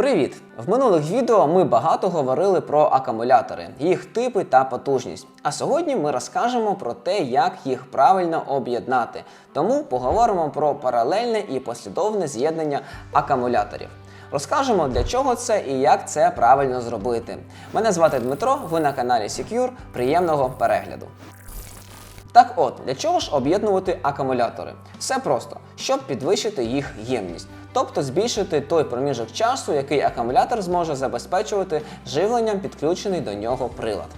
Привіт! В минулих відео ми багато говорили про акумулятори, їх типи та потужність. А сьогодні ми розкажемо про те, як їх правильно об'єднати. Тому поговоримо про паралельне і послідовне з'єднання акумуляторів. Розкажемо для чого це і як це правильно зробити. Мене звати Дмитро, ви на каналі Secure. Приємного перегляду. Так от, для чого ж об'єднувати акумулятори? Все просто, щоб підвищити їх ємність, тобто збільшити той проміжок часу, який акумулятор зможе забезпечувати живленням підключений до нього прилад.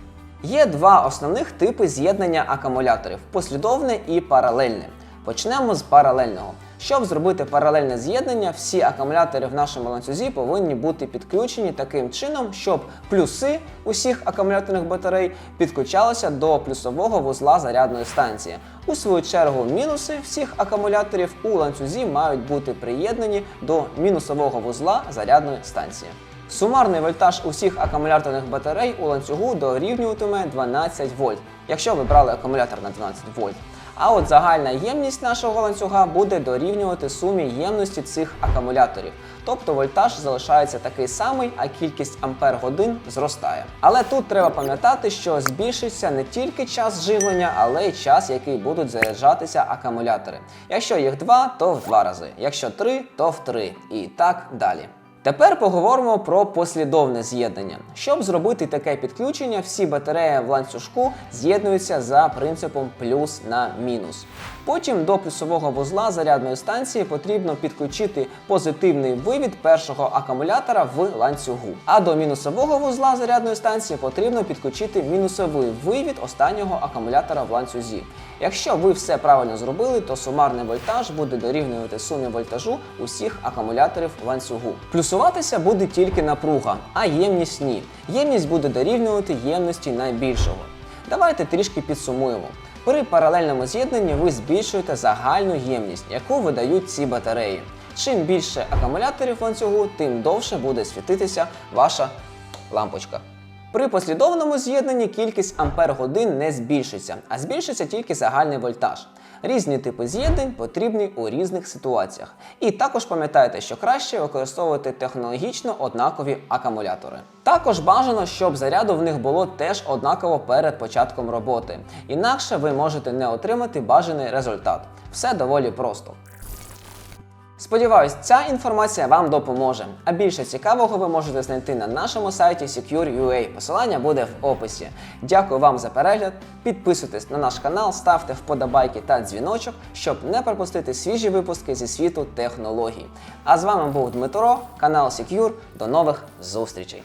Є два основних типи з'єднання акумуляторів послідовне і паралельне. Почнемо з паралельного. Щоб зробити паралельне з'єднання, всі акумулятори в нашому ланцюзі повинні бути підключені таким чином, щоб плюси усіх акумуляторних батарей підключалися до плюсового вузла зарядної станції. У свою чергу, мінуси всіх акумуляторів у ланцюзі мають бути приєднані до мінусового вузла зарядної станції. Сумарний вольтаж усіх акумуляторних батарей у ланцюгу дорівнюватиме 12 вольт, якщо ви брали акумулятор на 12 вольт. А от загальна ємність нашого ланцюга буде дорівнювати сумі ємності цих акумуляторів. Тобто вольтаж залишається такий самий, а кількість ампер годин зростає. Але тут треба пам'ятати, що збільшиться не тільки час живлення, але й час, який будуть заряджатися акумулятори. Якщо їх два, то в два рази. Якщо три, то в три. І так далі. Тепер поговоримо про послідовне з'єднання. Щоб зробити таке підключення, всі батареї в ланцюжку з'єднуються за принципом плюс на мінус. Потім до плюсового вузла зарядної станції потрібно підключити позитивний вивід першого акумулятора в ланцюгу. А до мінусового вузла зарядної станції потрібно підключити мінусовий вивід останнього акумулятора в ланцюзі. Якщо ви все правильно зробили, то сумарний вольтаж буде дорівнювати сумі вольтажу усіх акумуляторів в ланцюгу. Плюсуватися буде тільки напруга, а ємність ні. Ємність буде дорівнювати ємності найбільшого. Давайте трішки підсумуємо. При паралельному з'єднанні ви збільшуєте загальну ємність, яку видають ці батареї. Чим більше акумуляторів ланцюгу, тим довше буде світитися ваша лампочка. При послідовному з'єднанні кількість ампер годин не збільшиться, а збільшиться тільки загальний вольтаж. Різні типи з'єднань потрібні у різних ситуаціях. І також пам'ятайте, що краще використовувати технологічно однакові акумулятори. Також бажано, щоб заряду в них було теж однаково перед початком роботи. Інакше ви можете не отримати бажаний результат. Все доволі просто. Сподіваюсь, ця інформація вам допоможе. А більше цікавого ви можете знайти на нашому сайті Secure.ua. Посилання буде в описі. Дякую вам за перегляд. Підписуйтесь на наш канал, ставте вподобайки та дзвіночок, щоб не пропустити свіжі випуски зі світу технологій. А з вами був Дмитро, канал Secure. До нових зустрічей!